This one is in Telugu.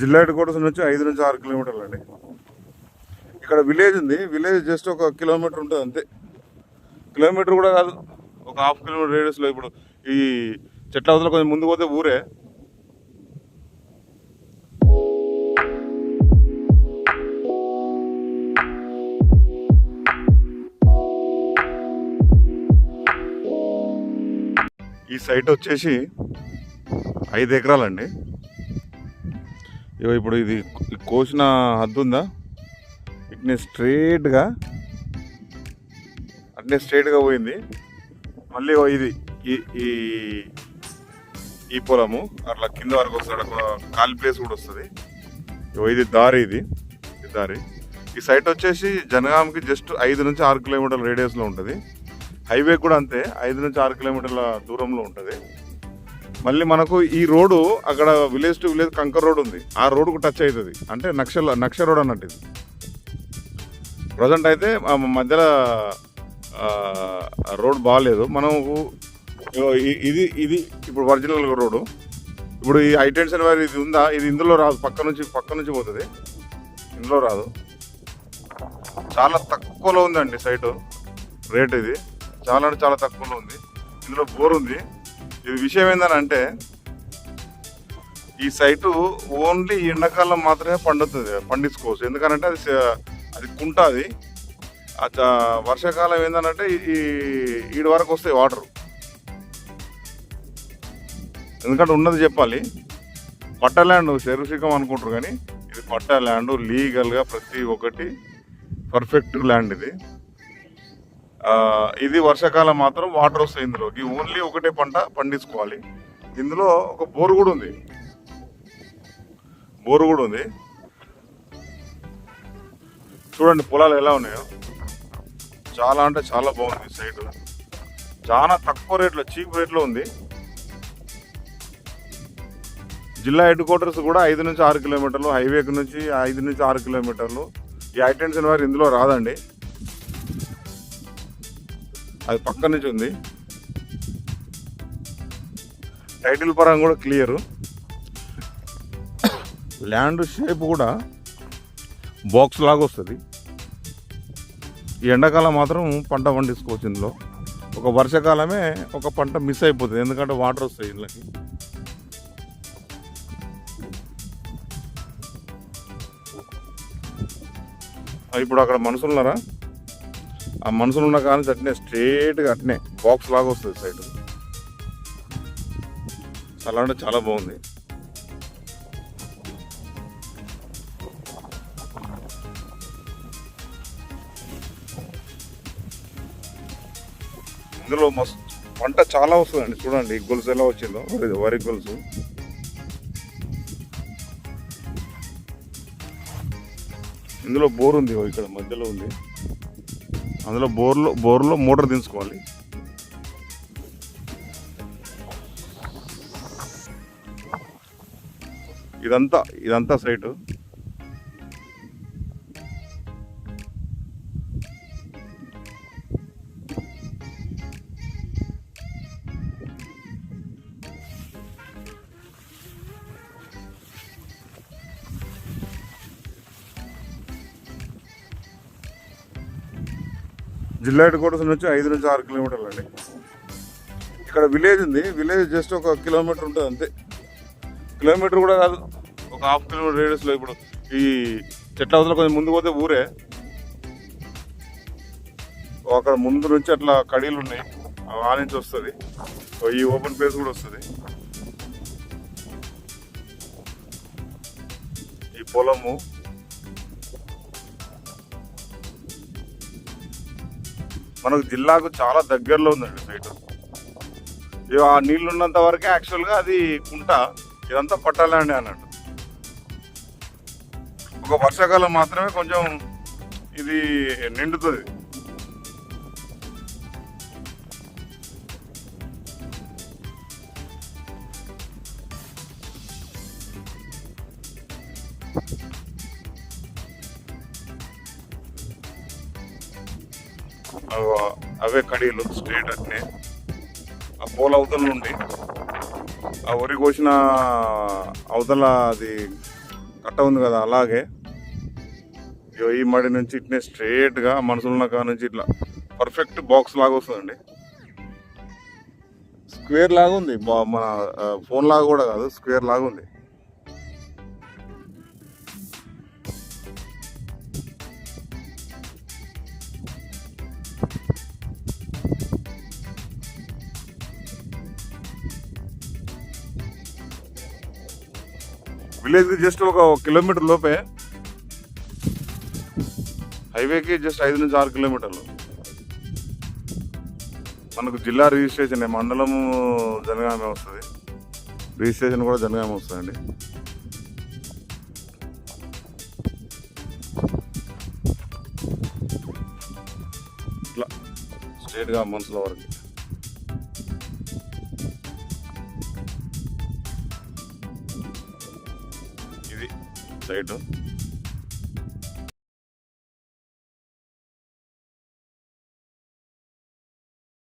జిల్లా హెడ్ నుంచి ఐదు నుంచి ఆరు కిలోమీటర్లు అండి ఇక్కడ విలేజ్ ఉంది. విలేజ్ జస్ట్ ఒక కిలోమీటర్ ఉంటుంది అంతే. కిలోమీటర్ కూడా కాదు ఒక హాఫ్ కిలోమీటర్ రేడియస్లో ఇప్పుడు ఈ చెట్ల అవతల కొంచెం ముందు పోతే ఊరే. ఈ సైట్ వచ్చేసి ఐదు ఎకరాలండి. ఇగో ఇప్పుడు ఇది కోసిన హద్దు ఉందా ఇట్నే స్ట్రేట్గా అట్నే స్ట్రేట్గా పోయింది. మళ్ళీ ఇది ఈ ఈ ఈ పొలము అట్లా కింద వరకు వస్తుంది అక్కడ ఖాళీ ప్లేస్ కూడా వస్తుంది. ఇగో ఇది దారి ఇది ఈ దారి. ఈ సైట్ వచ్చేసి జనగాంకి జస్ట్ ఐదు నుంచి ఆరు కిలోమీటర్ల రేడియస్లో ఉంటుంది. హైవే కూడా అంతే ఐదు నుంచి ఆరు కిలోమీటర్ల దూరంలో ఉంటుంది. మళ్ళీ మనకు ఈ రోడ్డు అక్కడ విలేజ్ టు విలేజ్ కంకర్ రోడ్ ఉంది. ఆ రోడ్డుకు టచ్ అవుతుంది. అంటే నక్షల నక్ష రోడ్ అన్నట్టు ఇది. ప్రజెంట్ అయితే మధ్యలో రోడ్ బాగాలేదు మనకు ఇది ఇది ఇప్పుడు ఒరిజినల్ రోడ్డు. ఇప్పుడు ఈ ఐటెన్షన్ వైర్ ఇది ఉందా? ఇది ఇందులో రాదు. పక్క నుంచి పక్క నుంచి పోతుంది. ఇందులో రాదు. చాలా తక్కువలో ఉందండి సైటు. రేట్ ఇది. చాలా అంటే చాలా తక్కువలో ఉంది. ఇందులో బోర్ ఉంది. ఇది విషయం ఏంటంటే అంటే ఈ సైటు ఓన్లీ ఎండాకాలం మాత్రమే పండుతుంది పండించుకోవచ్చు. ఎందుకంటే అది అది కుంట అది. వర్షాకాలం ఏంటంటే ఈ ఈడు వరకు వస్తాయి వాటర్. ఎందుకంటే ఉన్నది చెప్పాలి పట్ట ల్యాండ్ శరీరశిఖం అనుకుంటారు కానీ ఇది పట్ట ల్యాండ్ లీగల్గా ప్రతి ఒక్కటి పర్ఫెక్ట్ ల్యాండ్ ఇది. ఇది వర్షాకాలం మాత్రం వాటర్ వస్తాయి ఇందులోకి ఓన్లీ ఒకటే పంట పండించుకోవాలి. ఇందులో ఒక బోరు కూడా ఉంది. బోరు కూడా ఉంది. చూడండి పొలాలు ఎలా ఉన్నాయో. చాలా అంటే చాలా బాగుంది సైడ్. చాలా తక్కువ రేట్లో చీప్ రేట్లో ఉంది. జిల్లా హెడ్ క్వార్టర్స్ కూడా ఐదు నుంచి ఆరు కిలోమీటర్లు హైవేకి నుంచి ఐదు నుంచి ఆరు కిలోమీటర్లు. ఈ హైటెన్షన్ వారి ఇందులో రాదండి. అది పక్క నుంచి ఉంది. టైటిల్ పరంగా కూడా క్లియర్ ల్యాండ్ షేప్ కూడా బాక్స్ లాగా వస్తుంది. ఈ ఎండాకాలం మాత్రం పంట పండించుకోవచ్చు ఇందులో. ఒక వర్షాకాలమే ఒక పంట మిస్ అయిపోతుంది. ఎందుకంటే వాటర్ వస్తాయి ఇళ్ళకి ఇప్పుడు అక్కడ మనుషులున్నారా? ఆ మనుషులు ఉన్న కానీ అట్నే స్ట్రేట్గా అట్నే బాక్స్ లాగా వస్తుంది సైడ్ చాలా అంటే చాలా బాగుంది. ఇందులో మస్తు పంట చాలా వస్తుందండి. చూడండి ఈ గొలుసు ఎలా వచ్చిందో. వరి వరి గొలుసు. ఇందులో బోర్ ఉంది ఇక్కడ మధ్యలో ఉంది. అందులో బోర్లో బోర్లో మోటార్ దించుకోవాలి. ఇదంతా ఇదంతా సైటు జిల్లా హెడ్ క్వార్టర్స్ నుంచి ఐదు నుంచి ఆరు కిలోమీటర్లు అండి. ఇక్కడ విలేజ్ ఉంది. విలేజ్ జస్ట్ ఒక కిలోమీటర్ ఉంటుంది అంతే. కిలోమీటర్ కూడా కాదు ఒక హాఫ్ కిలోమీటర్ రేడియస్లో ఇప్పుడు ఈ చెట్ల అవతల కొంచెం ముందు పోతే ఊరే. అక్కడ ముందు నుంచి అట్లా కడీలు ఉన్నాయి. అవి ఆ నుంచి వస్తుంది. ఈ ఓపెన్ ప్లేస్ కూడా వస్తుంది. ఈ పొలము మనకు జిల్లాకు చాలా దగ్గరలో ఉందండి సైట్ ఆ నీళ్ళు ఉన్నంత వరకే యాక్చువల్గా అది కుంట ఇదంతా పట్టాలండి అన్నట్టు. ఒక వర్షాకాలం మాత్రమే కొంచెం ఇది నిండుతుంది. అవే కడీలు స్ట్రేట్ అట్నే. ఆ పూల అవతల నుండి ఆ వరి కోసిన అవతల అది కట్ట ఉంది కదా అలాగే. ఈ మడి నుంచి ఇట్నే స్ట్రేట్గా మనుషులున్న కాడ నుంచి ఇట్లా పర్ఫెక్ట్ బాక్స్ లాగా వస్తుందండి. స్క్వేర్ లాగా ఉంది బా- మన ఫోన్ లాగా కూడా కాదు స్క్వేర్ లాగా ఉంది. విలేజ్ జస్ట్ ఒక కిలోమీటర్ లోపే హైవేకి జస్ట్ ఐదు నుంచి ఆరు కిలోమీటర్లు. మనకు జిల్లా రిజిస్ట్రేషన్ మండలం జనగామే వస్తుంది. రిజిస్ట్రేషన్ కూడా జనగామే వస్తుందండి. ఇట్లా స్ట్రేట్గా మనసుల వరకు. సైడ్.